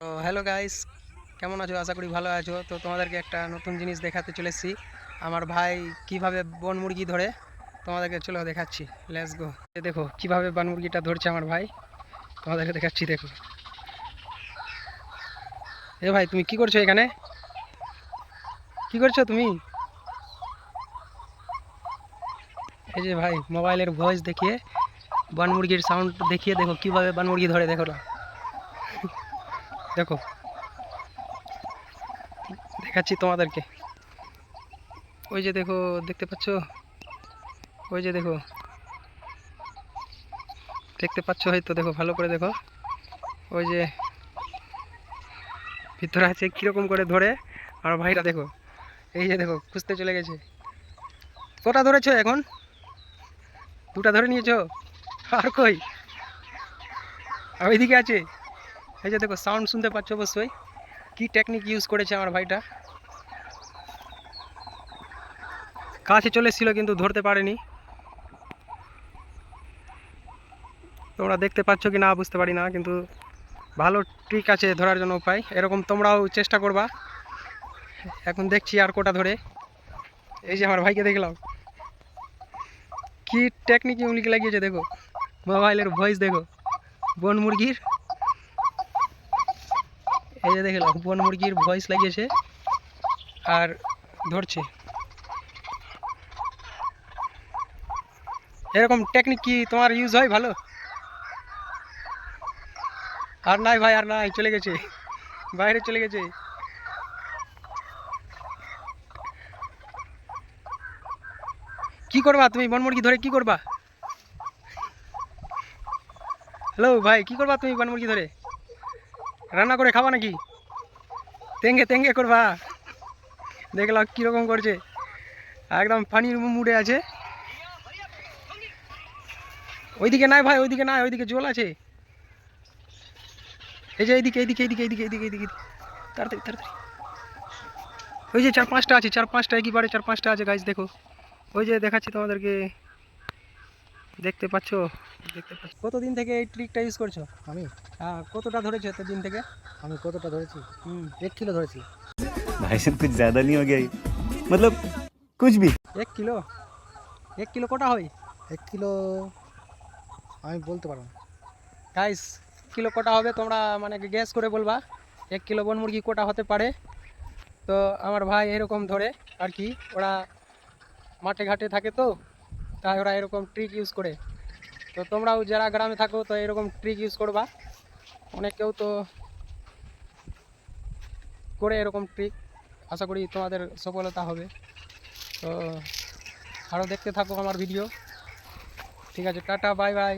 তো hello guys কেমন আছো? আশা করি ভালো আছো। তো তোমাদেরকে একটা নতুন জিনিস দেখাতে চলেছি। আমার ভাই কীভাবে বন মুরগি ধরে, তোমাদেরকে চলো দেখাচ্ছি। লেটস গো দেখো, কীভাবে বন মুরগিটা ধরছে আমার ভাই। তোমাদেরকে দেখাচ্ছি, দেখো। এ ভাই, তুমি কি করছ এখানে? কি করছ তুমি? এই যে ভাই মোবাইলের ভয়েস দেখিয়ে বন মুরগির সাউন্ড দেখিয়ে দেখো, কীভাবে বন মুরগি ধরে, দেখো না দেখো। দেখাচ্ছি তোমাদেরকে। ওই যে দেখো, দেখতে পাচ্ছ? ওই যে দেখো। দেখতে পাচ্ছ হয়তো? দেখো, ভালো করে দেখো। ওই যে ভিতরে আছে কীরকম করে ধরে? আর ভাইরা দেখো। এই যে দেখো, খুঁজতে চলে গেছে। কটা ধরেছো এখন? দুটা ধরে নিয়েছো? আর কই? আর ওইদিকে আছে। এই যে দেখো সাউন্ড শুনতে পাচ্ছ অবশ্যই। কি টেকনিক ইউজ করেছে আমার ভাইটা? কাছে চলে এসেছিল কিন্তু ধরতে পারেনি। তোমরা দেখতে পাচ্ছ কি না বুঝতে পারি না, কিন্তু ভালো ট্রিক আছে ধরার জন্য উপায়। এরকম তোমরাও চেষ্টা করবা। এখন দেখছি আর কোটা ধরে। এই যে আমার ভাইকে দেখলাম। কি টেকনিক ইউনিক লাগিয়েছে দেখো। মোবাইলের ভয়েস দেখো। বন মুরগির এই যে দেখলাম বন মুরগির ভয়েস লাগিয়েছে আর ধরছে। এরকম টেকনিক কি তোমার ইউজ হয় ভালো? আর নাই ভাই, আর নাই, চলে গেছে। বাইরে চলে গেছে। কি করবা তুমি? বন মুরগি ধরে কি করবা? হ্যালো ভাই, কি করবা তুমি বন মুরগি ধরে? রান্না করে খাবা নাকি? তেঙ্গে তেঙ্গে করবা। দেখলাম কীরকম করছে। একদম পানির মুড়ে আছে। ওইদিকে নাই ভাই, ওইদিকে নাই, ওইদিকে জল আছে। এই যে এইদিকে এইদিকে এইদিকে এইদিকে এইদিকে এইদিকে তাড়াতাড়ি তাড়াতাড়ি। ওই যে চার পাঁচটা আছে, চার পাঁচটা একেবারে চার পাঁচটা আছে গাছ দেখো। ওই যে দেখাচ্ছি তোমাদেরকে। দেখতে পাচ্ছ? দেখতে পাচ্ছ। কতদিন থেকে এই ট্রিকটা ইউজ করছ? আমি? কতটা ধরেছো এত দিন থেকে? আমি কতটা ধরেছি? হুম এক কিলো ধরেছি। ভাই সব কিছু জ্যাদা নিয়ে গেই মতলব কুছ ভি এক কিলো এক কিলো কটা হয়? এক কিলো আমি বলতে পারব না। গাইস কিলো কটা হবে তোমরা মানে গ্যাস করে বলবা। এক কিলো বন মুরগি কটা হতে পারে? তো আমার ভাই এরকম ধরে আর কি ওরা মাঠে ঘাটে থাকে তো। তাই ওরা এরকম ট্রিক ইউজ করে। তো তোমরাও যারা গ্রামে থাকো, তো এরকম ট্রিক ইউজ করবা। অনেক কেউ তো করে এরকম ট্রিক আশা করি তোমাদের সফলতা হবে। তো আরও দেখতে থাকো আমার ভিডিও ঠিক আছে, টাটা বাই বাই